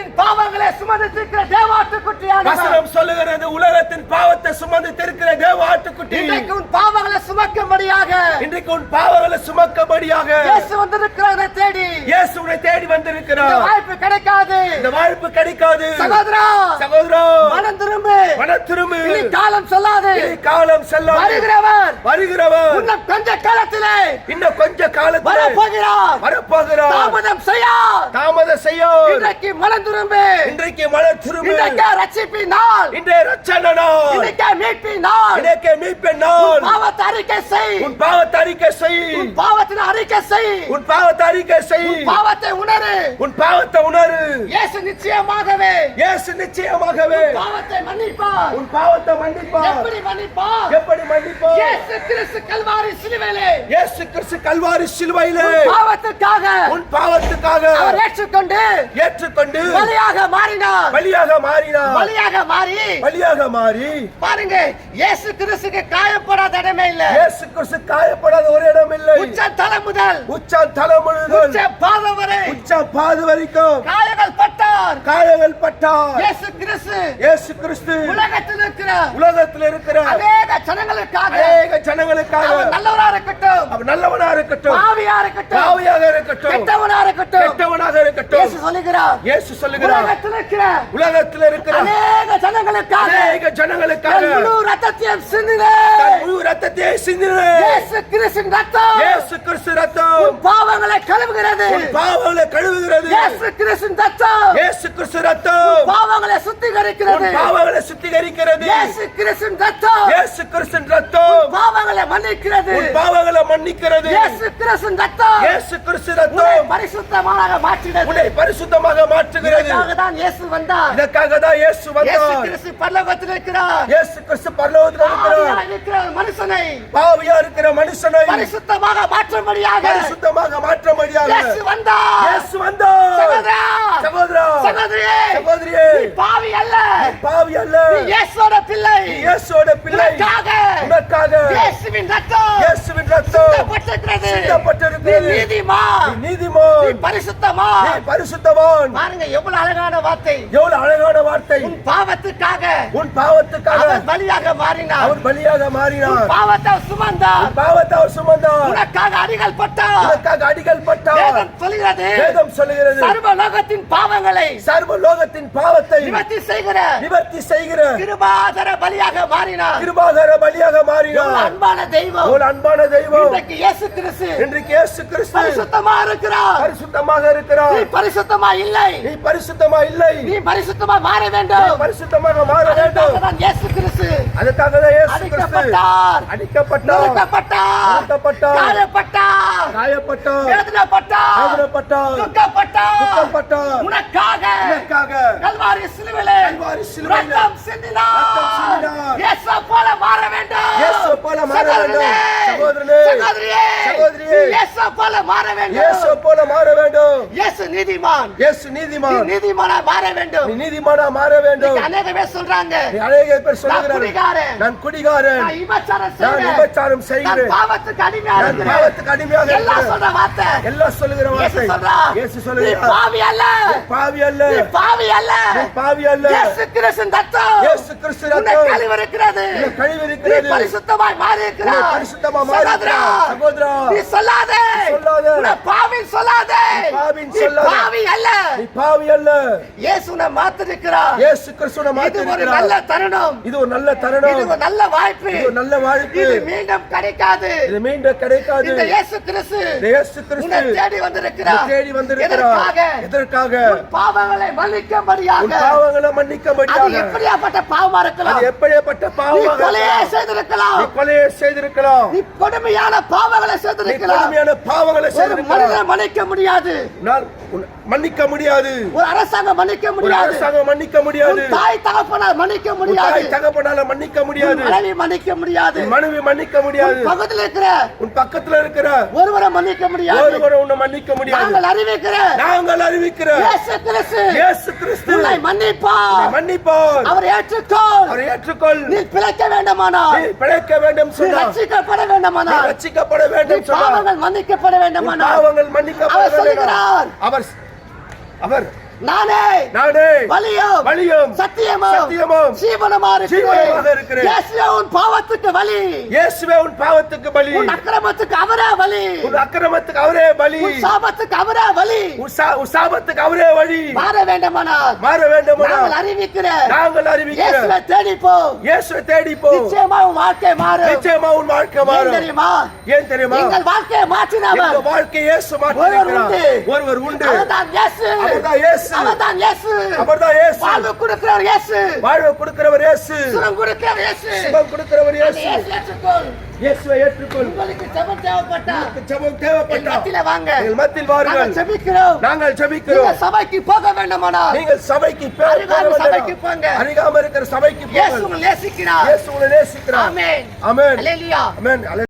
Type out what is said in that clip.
உலகத்தின் பாவங்களை சுமந்து தீர்க்கிற தேவாட்டுக்குட்டியானவர் வசனம் சொல்லுகிறது உலகத்தின் பாவத்தை சுமந்து திருக்கிற தேவ ஆட்டுக்குட்டி இன்றைக்கு உன் பாவங்களை சுமக்கும்படியாக. இன்றைக்கு உன் பாவங்களை சுமக்கபடியாக வாய்ப்பு கிடைக்காது. இந்த வாய்ப்பு கிடைக்காது. சகோதரா சகோதரா மனம் திரும்பு. இனி காலம் சொல்லாது. இனி காலம் செல்லாது. வருகிறவர் வருகிறவர். இன்னும் கொஞ்ச காலத்திலே இன்னும் கொஞ்ச காலத்தில் வரப்போகிறார். வரப்போகிறார். தாமதம் செய்யா தாமத செய்யும் இன்றைக்கு மனம் திரும்பு. இன்றைக்கு மன திரும்பு. இன்றைக்கு ரட்சிப்பின் நாள். இன்றைய ரட்சண நாள். இன்றைக்கு மீட்பின் நாள். இன்றைக்கு மீட்பின் நாள். பாவத்தை அறிக்கை செய். உன் பாவத்தை அறிக்கை செய். உன் பாவத்தின் அறிக்கை செய். உன் பாவத்தை அறிக்கை செய். பாவத்தை உணரு. உன் பாவத்தை உணரு. இயேசு நிச்சயமாகவே. இயேசு நிச்சயமாகவே. பாவத்தை மன்னிப்பார். உன் பாவத்தை மன்னிப்பார். எப்படி மன்னிப்பார்? எப்படி மன்னிப்பார்? இயேசு கிறிஸ்து கல்வாரி சிலுவையிலே. இயேசு கிறிஸ்து கல்வாரி சிலுவையிலே. பாவத்துக்காக உன் பாவத்துக்காக அவர் ஏற்றுக்கொண்டு ஏற்றுக்கொண்டு பலியாக மாறினார். பலியாக மாறினார். பலியாக மாறி. பலியாக மாறி. பாருங்க இயேசு கிறிஸ்துக்கு காயப்படாத இடமே இல்ல. இயேசு கிறிஸ்து காயப்படாத ஒரு இடம் இல்லை உச்ச தலை முதல். உச்சம் தலை முழுதும் உச்ச பாதம் வரை. உச்சம் பாது வரைக்கும் காயங்கள் பட்டார். காயங்கள் பட்டார். இயேசு கிறிஸ்து. இயேசு கிறிஸ்து. உலகத்தில் இருக்கிற உலகத்தில் இருக்கிற அநேக ஜனங்களுக்காக. அநேக ஜனங்களுக்காக. நல்லவரா இருக்கட்டும். அவர் நல்லவனா இருக்கட்டும். பாவியா இருக்கட்டும். பாவியாக இருக்கட்டும். கெட்டவனா இருக்கட்டும். கெட்டவனாக இயேசு இருக்கட்டும் சொல்லுகிறார். இயேசு சொல்லுகிறார். உலகத்தில் இருக்கிற உலகத்தில் இருக்கிற அநேக ஜனங்களுக்காக. அநேக ஜனங்களுக்காக. முழு ரத்தத்தையும் சிந்தினே தன் முழு ரத்தத்தை சிந்தின இயேசு கிறிஸ்துவின் ரத்தம் இயேசு கிறிஸ்து ரத்தம் கழுவுகிறது. பாவங்களை கழுவுகிறது. இயேசு கிறிஸ்துவின் ரத்தம். இயேசு கிறிஸ்து ரத்தம் பாவங்களை சுத்திகரிக்கிறது. பாவங்களை சுத்திகரிக்கிறது. இயேசு கிறிஸ்துவின் ரத்தம். இயேசு கிறிஸ்து ரத்தம் பாவங்களை மன்னிக்கிறது. பாவங்களை மன்னிக்கிறது. இயேசு கிறிஸ்துவின் ரத்தம். இயேசு கிறிஸ்து ரத்தம் பரிசுத்தமாக மாற்றினது. உன்னை பரிசுத்தமாக மாற்றுகிறது. இதற்காக தான் இயேசு வந்தார். இதற்காக தான் இயேசு இயேசு வந்தார். கிறிஸ்து பரலோகத்தில் இருக்கிறார். இயேசு கிறிஸ்து பரலோகத்தில் இருக்கிறார். மனுஷனை பாவியா இருக்கிற மனுஷனை பரிசுத்தமாக மாற்றும்படியாக பரிசுத்தமாக மாற்ற முடியாது இயேசு வந்தார். இயேசு வந்தார். சகோதரா சகோதரா சகோதரியே சகோதரியே. நீ பாவி அல்ல. பாவி அல்ல. நீ இயேசுவோட பிள்ளை. நீ இயேசுவோட பிள்ளை. உனக்காக. உனக்காக. இயேசுவின் ரத்தம் இயேசுவின் ரத்தம் சிந்தப்பட்டிருக்கிறது. சிந்தப்பட்டிருக்கிறது. நீ நீதிமான். நீ நீதிமான். நீ பரிசுத்தமா நீ பரிசுத்தவான். பாருங்க எவ்வளவு அழகான வார்த்தை. எவ்வளவு அழகான வார்த்தை. உன் பாவத்துக்காக உன் பாவத்துக்காக அவர் பலியாக மாறினார் அவர் பலியாக மாறினார் பாவத்தை சுமந்தார். உன் பாவத்தை அவர் சுமந்தார். உனக்காக அடிகள் பட்டார். உனக்காக அடிகள் பட்டார். வேதம் சொல்கிறது. வேதம் சொல்லுகிறது சர்வ லோகத்தின் பாவங்களை சர்வ லோகத்தின் பாவத்தை நிவர்த்தி செய்கிற நிவர்த்தி செய்கிற கிருபாதர பலியாக மாறினார். கிருபாகர பலியாக மாறினார். அன்பான தெய்வம். ஒரு அன்பான தெய்வம். இன்றைக்கு இயேசு கிறிஸ்து இன்றைக்கு இயேசு கிறிஸ்து பரிசுத்தமா இருக்கிறார். பரிசுத்தமாக நீ இருக்கிறார் பரிசுத்தமா இல்லை. நீ பரிசுத்தமா இல்லை. நீ பரிசுத்தமா மாற நீ வேண்டும் பரிசுத்தமாக மாற வேண்டும். இயேசு கிறிஸ்து அதுக்காக தான் இயேசு கிறிஸ்து அடிக்கப்பட்டார். அடிக்கப்பட்டார். நொறுக்கப்பட்டார். காயப்பட்டார். காயப்பட்டார். வேதனைப்பட்டார். வேதனைப்பட்டார். துக்கப்பட்டார். துக்கப்பட்டார். உனக்காக. உனக்காக. கல்வாரி சிலுவிலே கல்வாரி சிலுவையிலே ரத்தம் சிந்தினார். ரத்தம் சிந்தினார். இயேசு போல மாற வேண்டும். இயேசு போல மாற வேண்டும். போல மாற வேண்டும். இயேசு போல மாற வேண்டும். இயேசு நீதிமான். இயேசு நீதிமான். நீதிமானா மாற வேண்டும். நீ நீதிமானா மாற வேண்டும். அநேக பேர் சொல்றாங்க. அநேக பேர் குடிகாரன். நான் குடிகாரன். நான் விபச்சாரம் செய்கிறேன். பாவத்துக்கு அடிமையா நான் இருக்கிறேன். பாவத்துக்கு அடிமையாக எல்லாம் சொல்ற வார்த்தை. எல்லாம் சொல்லுகிற வார்த்தை. இயேசு சொல்லுகிறார். பாவி அல்ல. பாவி அல்ல. நீ பாவி அல்ல. நீ பாவி அல்ல. இயேசு கிறிஸ்துவின் ரத்தம். இயேசு கிறிஸ்து உன்னை ரத்தம். கழுவிருக்கிறது உன்னை கழுவி நீ இருக்கிறது. பரிசுத்தமாய் மாறி இருக்கிறாய் நீ பரிசுத்தமா மாறி சகோதரா, இருக்கிறாய். சகோதரா, நீ சொல்லாதே! சொல்லாதே. உன்னை பாவி சொல்லாதே! சொல்லாதே. அல்ல! நீ பாவி அல்ல! இயேசு உன்னை மாத்திருக்கிறார்! இயேசு கிறிஸ்துவ இது ஒரு நல்ல மாத்தி தருணம்! இது ஒரு நல்ல இது தருணம் ஒரு நல்ல வாய்ப்பு! இது ஒரு நல்ல இது மீண்டும் கிடைக்காது! இது மீண்டும் கிடைக்காது! இந்த இயேசு கிறிஸ்து இயேசு கிறிஸ்து தேடி வந்திருக்கிறார்! தேடி வந்திருக்கிறார்! எதற்காக? பாவங்களை மன்னிக்கும்படியாக! பாவங்களை மன்னிக்க அது எப்படியாப்பட்ட பாவமா இருக்கலாம்? அது எப்படிப்பட்ட நீ பாவமாக கொலையே. செய்திருக்கலாம்! கொலையை செய்திருக்கலாம்! கொடுமையான பாவங்களை நீ செய்திருக்கலாம் கொடுமையான பாவங்களை மனிதனை மன்னிக்க முடியாது. நான் மன்னிக்க முடியாது. ஒரு அரசாங்கம் மன்னிக்க முடியாது. அரசாங்கம் மன்னிக்க முடியாது. தாய் தகப்பனால் மன்னிக்க முடியாது தாய் தகப்பனால மன்னிக்க முடியாது. மனைவி மன்னிக்க முடியாது. மனைவி மன்னிக்க முடியாது. பக்கத்துல இருக்கிற உன் பக்கத்துல இருக்கிற ஒருவரை மன்னிக்க முடியாது. ஒருவரை உன்னை மன்னிக்க முடியாது. நாங்கள் அறிவிக்கிற நாங்கள் அறிவிக்கிற இயேசு கிறிஸ்து. இயேசு கிறிஸ்து. உன்னை மன்னிப்பார். மன்னிப்பார். அவர் ஏற்றுக்கொள். அவரை ஏற்றுக்கொள். நீ பிழைக்க வேண்டுமானால். நீ பிழைக்க வேண்டும் நீ சொன்னார் ரட்சிக்கப்பட நீ வேண்டுமானால். ரட்சிக்கப்பட வேண்டும் பாவங்கள் மன்னிக்கப்பட வேண்டுமானால். பாவங்கள் மன்னிக்கப்பட வேண்டும். அவர் அவர் நானே நானே வலியும் வழியும் சத்தியமும் சத்தியமும் ஜீவனமா இருக்கிறேன். இயேசுவே உன் பாவத்துக்கு வலி. இயேசுவே உன் பாவத்துக்கு பலி உன் அக்கிரமத்துக்கு அவரே வலி. உன் அக்கிரமத்துக்கு அவரே பலி உன் சாபத்துக்கு அவரே வலி. உன் சாபத்துக்கு அவரே வழி. மாற வேண்டுமானால் மாற வேண்டுமானால் நாங்கள் அறிவிக்கிறேன். நாங்கள் அறிவிக்கிறோம் இயேசுவை தேடி போ இயேசுவை தேடி போ நிச்சயமா உன் வாழ்க்கை மாறும். நிச்சயமா உன் வாழ்க்கை மாறும். தெரியுமா? ஏன் தெரியுமா? எங்கள் வாழ்க்கையை மாற்றினவர் வாழ்க்கை இயேசு ஒருவர் மாற்றிருக்கிறார் உண்டு. ஒருவர் உண்டு. அவர்தான் இயேசு. அவர்தான் இயேசு. அவர்தான் இயேசு. அவர்தான் இயேசு. வாழ்வு கொடுக்கிறவர் இயேசு. வாழ்வு கொடுக்கிறவர் இயேசு. சுகம் கொடுக்கிறவர் இயேசு. சுகம் கொடுக்கிறவர் இயேசு. இயேசு இயேசுவை ஏற்றுக்கொள். உங்களுக்கு ஜெபம் தேவைப்பட்டா ஜெபம் என் தேவைப்பட்டால் மத்தியில வாங்க. மத்தியில் நாங்கள் வாருங்கள் ஜெபிக்கிறோம். நாங்கள் நீங்க ஜெபிக்கிறோம் சபைக்கு போக வேண்டுமானால் நீங்கள் சபைக்கு போக. சபைக்கு போங்க. அருகாமை இருக்கிற சபைக்கு இயேசு போங்கள் உங்களை நேசிக்கிறார். இயேசு உங்களை நேசிக்கிறார். ஆமென். ஆமென். அல்லேலூயா. ஆமென்.